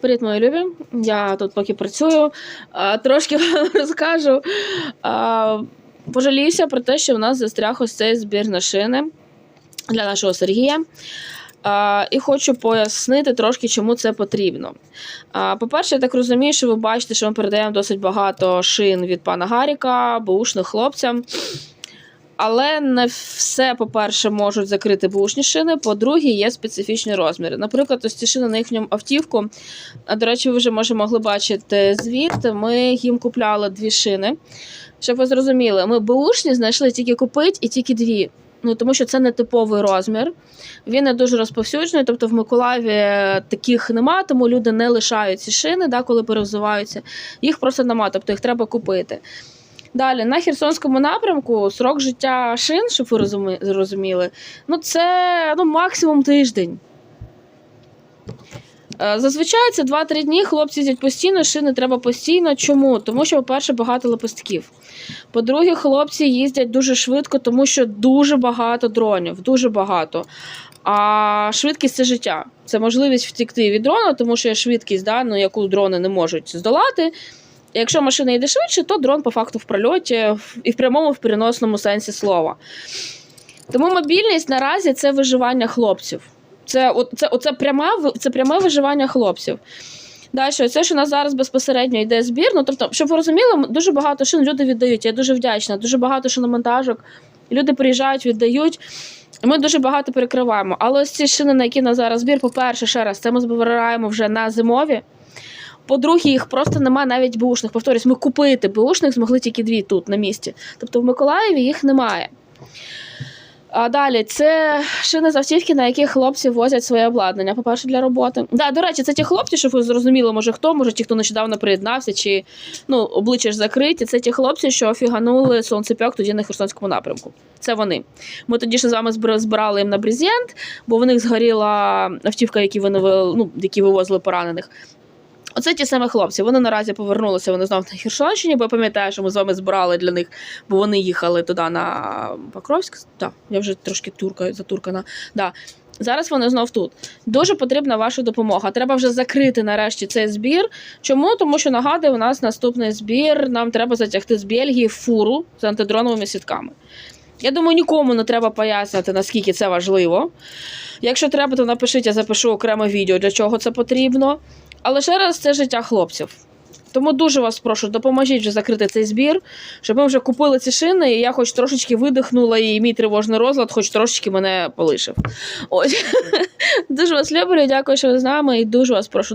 Привіт, мої любі. Я тут поки працюю. Трошки вам розкажу. А, Пожаліюся про те, що в нас застряг ось цей збір на шини для нашого Сергія. І хочу пояснити трошки, чому це потрібно. По-перше, я так розумію, що ви бачите, що ми передаємо досить багато шин від пана Гаріка, бушних хлопцям. Але не все, по-перше, можуть закрити бушні шини. По-друге, є специфічні розміри. Наприклад, ось ці шини на їхньому автівку. До речі, ви вже вже могли бачити звіт. Ми їм купляли дві шини. Щоб ви зрозуміли, ми бушні знайшли тільки купити і тільки дві. Ну тому що це не типовий розмір. Він не дуже розповсюджений. Тобто в Миколаєві таких нема, тому люди не лишають ці шини, да, коли перевзуваються. Їх просто нема, тобто їх треба купити. Далі на Херсонському напрямку срок життя шин, щоб ви розумі- розуміли, ну це ну, максимум тиждень. Е, Зазвичай це 2-3 дні. Хлопці їздять постійно, шини треба постійно. Чому? Тому що, по-перше, багато лепестків. По-друге, хлопці їздять дуже швидко, тому що дуже багато дронів, дуже багато. А швидкість це життя. Це можливість втікти від дрона, тому що є швидкість, да, ну, яку дрони не можуть здолати. Якщо машина йде швидше, то дрон по факту в прольоті і в прямому, в переносному сенсі слова. Тому мобільність наразі це виживання хлопців. Це, це, оце пряма, це пряме виживання хлопців. Далі, це, що у нас зараз безпосередньо йде збір. Ну, тобто, щоб ви розуміли, дуже багато шин люди віддають. Я дуже вдячна. Дуже багато шиномонтажок. Люди приїжджають, віддають. Ми дуже багато перекриваємо. Але ось ці шини, на які на зараз збір, по-перше, ще раз, це ми збираємо вже на зимові. По-друге, їх просто немає навіть бушних. Повторюсь, ми купити бушних змогли тільки дві тут на місці. Тобто в Миколаєві їх немає. А далі це шини з автівки, на яких хлопці возять своє обладнання, по-перше, для роботи. Да, до речі, це ті хлопці, щоб ви зрозуміли, може хто, може ті, хто нещодавно приєднався, чи ну, обличчя ж закриті. Це ті хлопці, що фіганули сонцепьок тоді на Херсонському напрямку. Це вони. Ми тоді ще з вами збирали їм на брезент, бо в них згоріла автівка, які вони ну, які вивозили поранених. Оце ті самі хлопці. Вони наразі повернулися. Вони знов на Херсонщині, бо я пам'ятаю, що ми з вами збирали для них, бо вони їхали туди на Покровськ. Так, я вже трошки турка затуркана. Да. Зараз вони знов тут. Дуже потрібна ваша допомога. Треба вже закрити нарешті цей збір. Чому? Тому що нагадую, у нас наступний збір. Нам треба затягти з Бельгії фуру з антидроновими сітками. Я думаю, нікому не треба пояснювати, наскільки це важливо. Якщо треба, то напишіть, я запишу окреме відео, для чого це потрібно. Але ще раз, це життя хлопців. Тому дуже вас прошу, допоможіть вже закрити цей збір, щоб ми вже купили ці шини, і я хоч трошечки видихнула, і мій тривожний розлад, хоч трошечки мене полишив. Ось. Дуже вас люблю, дякую, що ви з нами, і дуже вас прошу